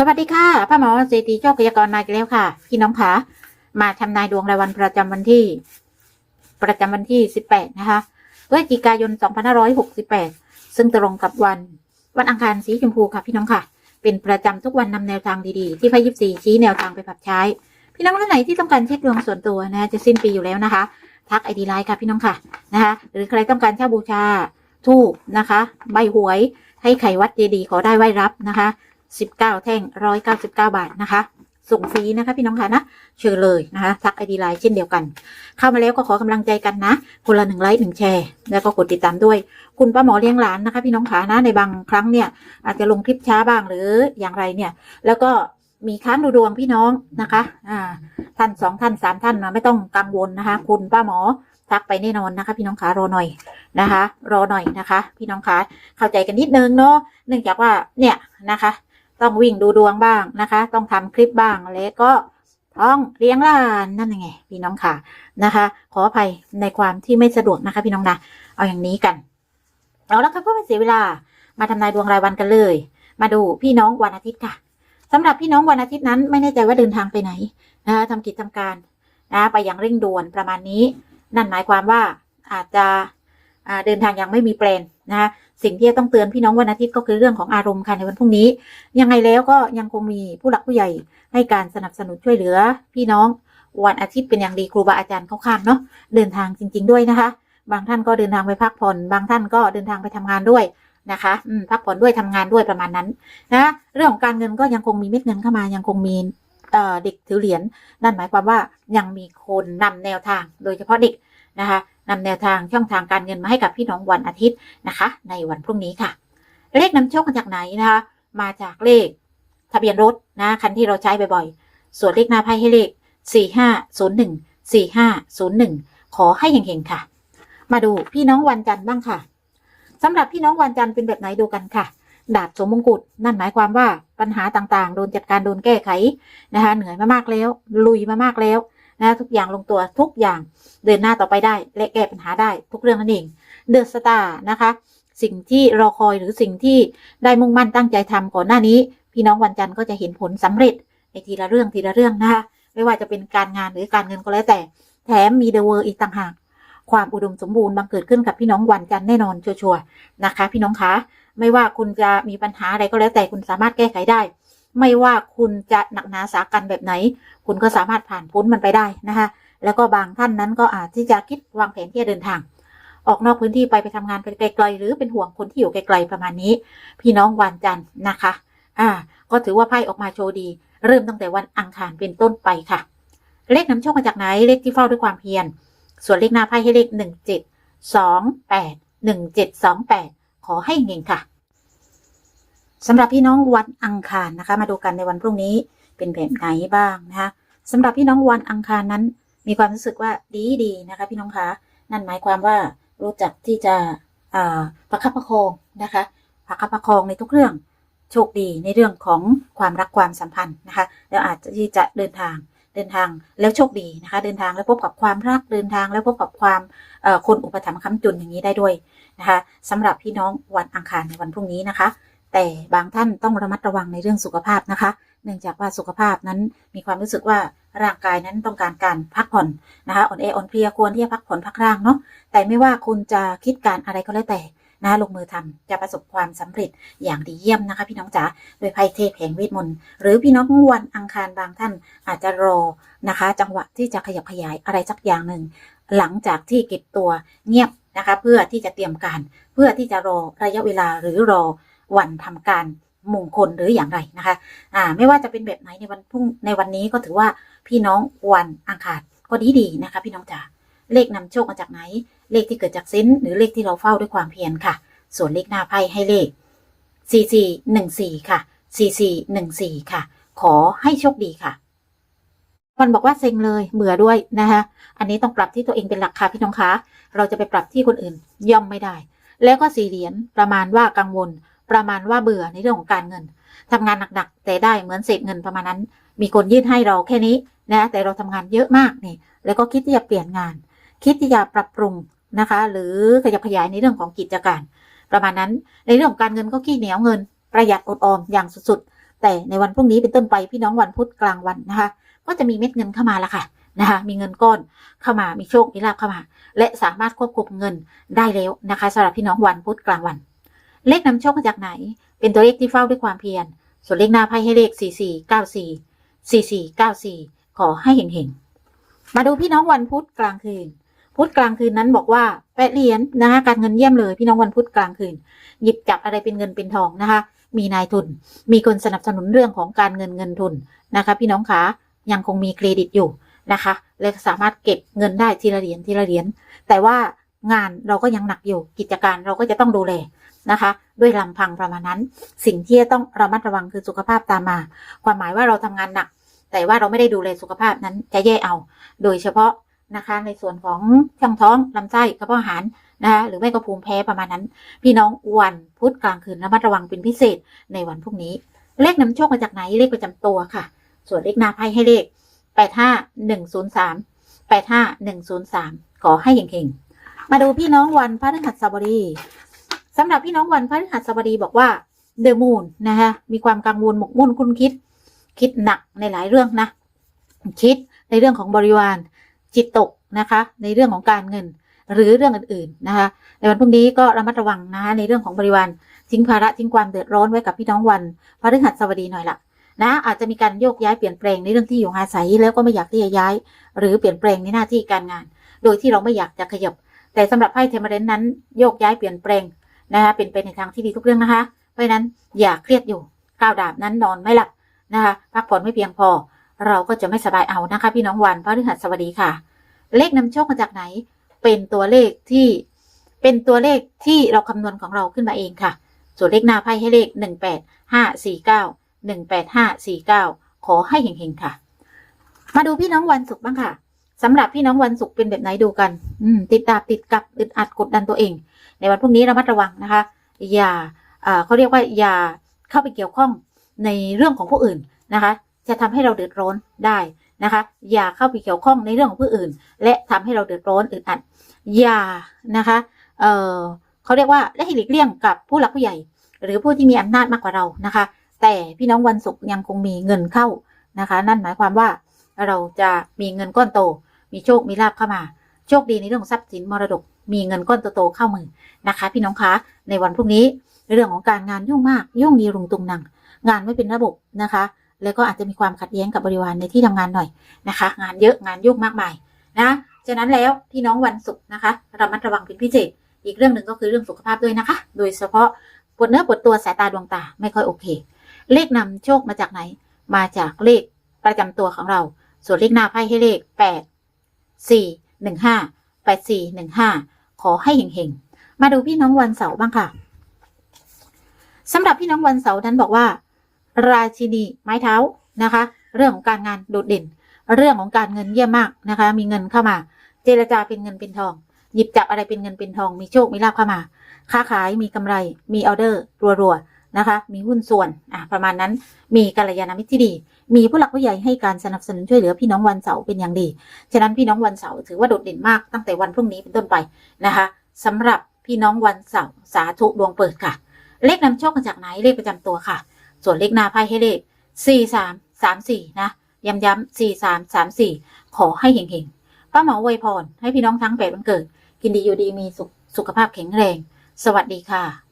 สวัสดีค่ะพ่อหมอเศรษฐีโชคพยากรณ์มาอีกแล้วค่ะ พี่น้องคะมาทำนายดวงรายวันประจำวันที่ ประจำวันที่ 18 นะคะพฤศจิกายน 2568 ซึ่งตรงกับวัน วันอังคารสีชมพูค่ะ พี่น้องค่ะ เป็นประจำทุกวันนำแนวทางดีๆ ที่ไพ่ยิปซีชี้แนวทางไปปรับใช้ พี่น้องท่านไหนที่ต้องการเช็คดวงส่วนตัวนะจะสิ้นปีอยู่แล้วนะคะทักไอดีไลน์ค่ะพี่น้องค่ะนะคะหรือใครต้องการเช่าบูชาทูบนะคะ ใบหวย ให้ไขวัดเจดีย์ขอได้ไหว้รับนะคะ 19 แท่ง 199 บาทนะคะ ส่งฟรีนะคะพี่น้องค่ะนะเชิญเลยนะคะทักไอดีไลน์เช่นเดียวกัน เข้ามาแล้วก็ขอกำลังใจกันนะ คนละหนึ่งไลค์หนึ่งแชร์แล้วก็กดติดตามด้วย คุณป้าหมอเลี้ยงหลานนะคะ พี่น้องขานะในบางครั้งเนี่ย อาจจะลงคลิปช้าบ้างหรืออย่างไรเนี่ย แล้วก็มีค้างดูดวงพี่น้องนะคะ อ่า ท่านสองท่านสามท่านนะไม่ต้องกังวลนะคะ คุณป้าหมอทักไปแน่นอนนะคะ พี่น้องขารอหน่อยนะคะ รอหน่อยนะคะ พี่น้องขาเข้าใจกันนิดนึงเนาะเนื่องจากว่าเนี่ยนะคะ ต้องวิ่งดูดวงบ้างนะคะ ต้องทำคลิปบ้างแล้วก็ต้องเลี้ยงหลานนั่นไงพี่น้องค่ะนะคะ ขออภัยในความที่ไม่สะดวกนะคะ พี่น้องนะเอาอย่างนี้กัน เอาละครับเพื่อไม่เสียเวลา มาทำนายดวงรายวันกันเลย มาดูพี่น้องวันอาทิตย์ค่ะสำหรับพี่น้องวันอาทิตย์นั้น ไม่แน่ใจว่าเดินทางไปไหนนะคะทำกิจทำการนะไปอย่างเร่งด่วนประมาณนี้ นั่นหมายความว่าอาจจะเดินทางยังไม่มีแปลน นะคะสิ่งที่จะต้องเตือนพี่น้องวันอาทิตย์ก็คือเรื่องของอารมณ์ค่ะในวันพรุ่งนี้ ยังไงแล้วก็ยังคงมีผู้หลักผู้ใหญ่ให้การสนับสนุนช่วยเหลือ พี่น้องวันอาทิตย์เป็นอย่างดีครูบาอาจารย์เข้าข้างเนาะเดินทางจริง ๆ ด้วยนะคะ บางท่านก็เดินทางไปพักผ่อน บางท่านก็เดินทางไปทำงานด้วยนะคะพักผ่อนด้วยทำงานด้วยประมาณนั้นนะเรื่องของการเงินก็ยังคงมีเม็ดเงินเข้ามายังคงมีเอ่อเด็กถือเหรียญนั่นหมายความว่ายังมีคนนำแนวทางโดยเฉพาะเด็กนะคะ นำแนวทางช่องทางการเงินมาให้กับพี่น้องวันอาทิตย์นะคะ ในวันพรุ่งนี้ค่ะ เลขนำโชคมาจากไหนนะคะ มาจากเลข ทะเบียนรถนะคันที่เราใช้บ่อยๆ ส่วนเลขหน้าไพ่ให้เลข 4501 4501 ขอให้เฮงๆค่ะ มาดูพี่น้องวันจันทร์บ้างค่ะสำหรับพี่น้องวันจันทร์เป็นแบบไหนดูกันค่ะ ดาบสมมงกุฎนั่นหมายความว่าปัญหาต่างๆ โดนจัดการโดนแก้ไขนะคะเหนื่อยมามากแล้ว ลุยมามากแล้ว นะทุกอย่างลงตัวทุกอย่างเดินหน้าต่อไปได้ และแก้ปัญหาได้ทุกเรื่องนั่นเองเดอะสตาร์นะคะสิ่งที่รอคอยหรือสิ่งที่ได้มุ่งมั่นตั้งใจทำก่อนหน้านี้ พี่น้องวันจันทร์ก็จะเห็นผลสำเร็จในทีละเรื่องทีละเรื่องนะคะไม่ว่าจะเป็นการงานหรือการเงินก็แล้วแต่ แถมมีเดอะเวอร์อีกต่างหากความอุดมสมบูรณ์บังเกิดขึ้นกับพี่น้องวันจันทร์แน่นอนชัวร์ๆนะคะ พี่น้องคะไม่ว่าคุณจะมีปัญหาอะไรก็แล้วแต่คุณสามารถแก้ไขได้ ไม่ว่าคุณจะหนักหนาสากันแบบไหน คุณก็สามารถผ่านพ้นมันไปได้นะคะแล้วก็บางท่านนั้นก็อาจที่จะคิดวางแผนที่จะเดินทาง ออกนอกพื้นที่ไปไปทำงานไปไกลๆหรือเป็นห่วงคนที่อยู่ไกลๆประมาณนี้ พี่น้องวันจันทร์นะคะ อ่า ก็ถือว่าไพ่ออกมาโชว์ดี เริ่มตั้งแต่วันอังคารเป็นต้นไปค่ะ เลขนำโชคมาจากไหนเลขที่เฝ้าด้วยความเพียรส่วนเลขหน้าไพ่ให้เลขหนึ่งเจ็ดสองแปดหนึ่งเจ็ดสองแปดขอให้เงๆค่ะ สำหรับพี่น้องวันอังคารนะคะ มาดูกันในวันพรุ่งนี้เป็นแบบไหนบ้างนะคะสำหรับพี่น้องวันอังคารนั้น มีความรู้สึกว่าดีดีนะคะ พี่น้องคะนั่นหมายความว่ารู้จักที่จะประคับประคองนะคะประคับประคองในทุกเรื่องโชคดีในเรื่องของความรักความสัมพันธ์นะคะ แล้วอาจจะที่จะเดินทางเดินทางแล้วโชคดีนะคะ เดินทางแล้วพบกับความรักเดินทางแล้วพบกับความคนอุปถัมภ์ค้ำจุนอย่างนี้ได้ด้วยนะคะสำหรับพี่น้องวันอังคารในวันพรุ่งนี้นะคะ แต่บางท่านต้องระมัดระวังในเรื่องสุขภาพนะคะ เนื่องจากว่าสุขภาพนั้นมีความรู้สึกว่าร่างกายนั้นต้องการการพักผ่อนนะคะอ่อนแออ่อนเพลียควรที่จะพักผ่อนพักร่างเนาะแต่ไม่ว่าคุณจะคิดการอะไรก็แล้วแต่นะลงมือทำจะประสบความสำเร็จอย่างดีเยี่ยมนะคะ พี่น้องจ๋าโดยไพ่เทพแห่งเวทมนต์หรือพี่น้องวันอังคารบางท่านอาจจะรอนะคะ จังหวะที่จะขยับขยายอะไรสักอย่างหนึ่ง หลังจากที่เก็บตัวเงียบนะคะ เพื่อที่จะเตรียมการเพื่อที่จะรอระยะเวลาหรือรอ วันทำการมงคลหรืออย่างไรนะคะ อ่า ไม่ว่าจะเป็นแบบไหนในวันพรุ่งในวันนี้ก็ถือว่าพี่น้องวันอังคารก็ดีดีนะคะ พี่น้องจ๋า เลขนำโชคมาจากไหน เลขที่เกิดจากซิ้นหรือเลขที่เราเฝ้าด้วยความเพียรค่ะ ส่วนเลขหน้าไพ่ให้เลข 4414 ค่ะ 4414 ค่ะ ขอให้โชคดีค่ะ มันบอกว่าเซ็งเลยเบื่อด้วยนะคะ อันนี้ต้องปรับที่ตัวเองเป็นหลักค่ะพี่น้องคะ เราจะไปปรับที่คนอื่นย่อมไม่ได้ แล้วก็สี่เหรียญประมาณว่ากังวล ประมาณว่าเบื่อในเรื่องของการเงินทำงานหนักๆ แต่ได้เหมือนเศษเงินประมาณนั้น มีคนยื่นให้เราแค่นี้นะแต่เราทำงานเยอะมากนี่ แล้วก็คิดที่จะเปลี่ยนงาน คิดที่จะปรับปรุงนะคะ หรือขยับขยายในเรื่องของกิจการ ประมาณนั้นในเรื่องของการเงินก็ขี้เหนียวเงิน ประหยัดอดออมอย่างสุดๆ แต่ในวันพรุ่งนี้เป็นต้นไปพี่น้องวันพุธกลางวันนะคะ ก็จะมีเม็ดเงินเข้ามาละค่ะนะคะมีเงินก้อนเข้ามามีโชคมีลาภเข้ามา และสามารถควบคุมเงินได้แล้วนะคะสำหรับพี่น้องวันพุธกลางวัน เลขนำโชคมาจากไหน เป็นตัวเลขที่เฝ้าด้วยความเพียร ส่วนเลขหน้าไพ่ให้เลข 4494 4494 ขอให้เห็งๆ มาดูพี่น้องวันพุธกลางคืน พุธกลางคืนนั้นบอกว่าแปดเหรียญนะคะการเงินเยี่ยมเลยพี่น้องวันพุธกลางคืน หยิบจับอะไรเป็นเงินเป็นทองนะคะ มีนายทุน มีคนสนับสนุนเรื่องของการเงินเงินทุนนะคะ พี่น้องขายังคงมีเครดิตอยู่นะคะ และสามารถเก็บเงินได้ทีละเหรียญทีละเหรียญ แต่ว่า งานเราก็ยังหนักอยู่กิจการเราก็จะต้องดูแลนะคะ ด้วยลำพังประมาณนั้น สิ่งที่จะต้องระมัดระวังคือสุขภาพตามมา ความหมายว่าเราทำงานหนัก แต่ว่าเราไม่ได้ดูแลสุขภาพนั้นจะแย่เอา โดยเฉพาะนะคะในส่วนของช่องท้องลำไส้กระเพาะอาหารนะคะหรือไม่ก็ภูมิแพ้ประมาณนั้น พี่น้องวันพุธกลางคืนระมัดระวังเป็นพิเศษในวันพรุ่งนี้ เลขนำโชคมาจากไหนเลขประจำตัวค่ะ ส่วนเลขหน้าไพ่ให้เลข85103 85103ขอให้เฮงๆ มาดูพี่น้องวันพฤหัสบดีสำหรับพี่น้องวันพฤหัสบดีบอกว่าเดอะมูนนะคะมีความกังวลหมกมุ่นคุณคิด คิดหนักในหลายเรื่องนะ คิดในเรื่องของบริวาร จิตตกนะคะ ในเรื่องของการเงิน หรือเรื่องอื่น ๆนะคะ ในวันพรุ่งนี้ก็ระมัดระวังนะคะในเรื่องของบริวารทิ้งภาระทิ้งความเดือดร้อนไว้กับพี่น้องวันพฤหัสบดีหน่อยละนะอาจจะมีการโยกย้ายเปลี่ยนแปลงในเรื่องที่อยู่อาศัยแล้วก็ไม่อยากที่จะย้าย หรือเปลี่ยนแปลงในหน้าที่การงาน โดยที่เราไม่อยากจะขยับ แต่สำหรับไพ่เทมเรนนั้นโยกย้ายเปลี่ยนแปลงนะคะเป็นไปในทางที่ดีทุกเรื่องนะคะ เพราะฉะนั้นอย่าเครียดอยู่ก้าวดาบนั้นนอนไม่หลับนะคะพักผ่อนไม่เพียงพอ เราก็จะไม่สบายเอานะคะ พี่น้องวันพฤหัสบดีค่ะ เลขนำโชคมาจากไหน เป็นตัวเลขที่เป็นตัวเลขที่เราคำนวณของเราขึ้นมาเองค่ะ ส่วนเลขหน้าไพ่ให้เลขหนึ่งแปดห้าสี่เก้าหนึ่งแปดห้าสี่เก้าขอให้เฮงๆค่ะ มาดูพี่น้องวันศุกร์บ้างค่ะ สำหรับพี่น้องวันศุกร์เป็นแบบไหนดูกัน อืม ติดดาบติดกับอึดอัดกดดันตัวเอง ในวันพรุ่งนี้ระมัดระวังนะคะ อย่าเขาเรียกว่าอย่าเข้าไปเกี่ยวข้องในเรื่องของผู้อื่นนะคะ จะทำให้เราเดือดร้อนได้นะคะ อย่าเข้าไปเกี่ยวข้องในเรื่องของผู้อื่น และทำให้เราเดือดร้อนอึดอัด อย่านะคะ เออเขาเรียกว่าและให้หลีกเลี่ยงกับผู้หลักผู้ใหญ่ หรือผู้ที่มีอำนาจมากกว่าเรานะคะ แต่พี่น้องวันศุกร์ยังคงมีเงินเข้านะคะ นั่นหมายความว่าเราจะมีเงินก้อนโต มีโชคมีลาภเข้ามา โชคดีในเรื่องของทรัพย์สินมรดก มีเงินก้อนโตๆเข้ามือนะคะ พี่น้องคะในวันพรุ่งนี้เรื่องของการงานยุ่งมาก ยุ่งดีรุงตุงนัง งานไม่เป็นระบบนะคะ แล้วก็อาจจะมีความขัดแย้งกับบริวารในที่ทำงานหน่อยนะคะ งานเยอะงานยุ่งมากมายนะฉะนั้นแล้วพี่น้องวันศุกร์นะคะระมัดระวังเป็นพิเศษอีกเรื่องหนึ่งก็คือเรื่องสุขภาพด้วยนะคะ โดยเฉพาะปวดเนื้อปวดตัวสายตาดวงตาไม่ค่อยโอเค เลขนำโชคมาจากไหน มาจากเลขประจำตัวของเรา ส่วนเลขหน้าไพ่ให้เลขแปด สี่หนึ่งห้าแปดสี่หนึ่งห้าขอให้เฮงๆ มาดูพี่น้องวันเสาร์บ้างค่ะสำหรับพี่น้องวันเสาร์นั้นบอกว่า ราชินีไม้เท้านะคะ เรื่องของการงานโดดเด่น เรื่องของการเงินเยี่ยมมากนะคะ มีเงินเข้ามา เจรจาเป็นเงินเป็นทอง หยิบจับอะไรเป็นเงินเป็นทอง มีโชค มีลาภเข้ามา ค้าขายมีกำไร มีออเดอร์ รัวๆ นะคะ มีหุ้นส่วนอะประมาณนั้น มีกัลยาณมิตรที่ดี มีผู้หลักผู้ใหญ่ให้การสนับสนุนช่วยเหลือพี่น้องวันเสาร์เป็นอย่างดี ฉะนั้นพี่น้องวันเสาร์ถือว่าโดดเด่นมากตั้งแต่วันพรุ่งนี้เป็นต้นไปนะคะสำหรับพี่น้องวันเสาร์สาธุดวงเปิดค่ะ เลขนำโชคมาจากไหนเลขประจำตัวค่ะ ส่วนเลขหน้าไพ่ให้เลขสี่สามสามสี่นะย้ำๆสี่สามสามสี่ขอให้เฮงๆป้าหมออวยพรให้พี่น้องทั้งแปดวันเกิด กินดีอยู่ดีมีสุขสุขภาพแข็งแรง สวัสดีค่ะ